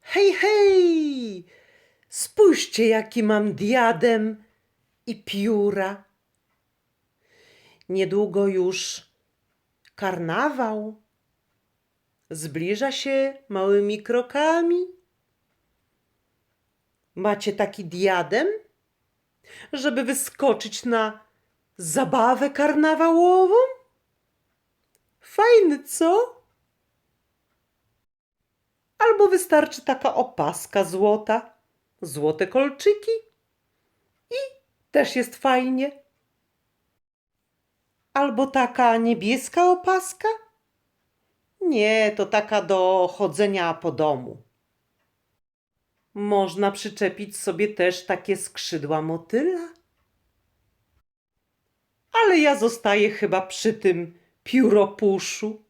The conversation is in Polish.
Hej, hej! Spójrzcie, jaki mam diadem i pióra. Niedługo już karnawał. Zbliża się małymi krokami. Macie taki diadem, żeby wyskoczyć na zabawę karnawałową? Fajny, co? Albo wystarczy taka opaska złota, złote kolczyki i też jest fajnie. Albo taka niebieska opaska? Nie, to taka do chodzenia po domu. Można przyczepić sobie też takie skrzydła motyla. Ale ja zostaję chyba przy tym pióropuszu.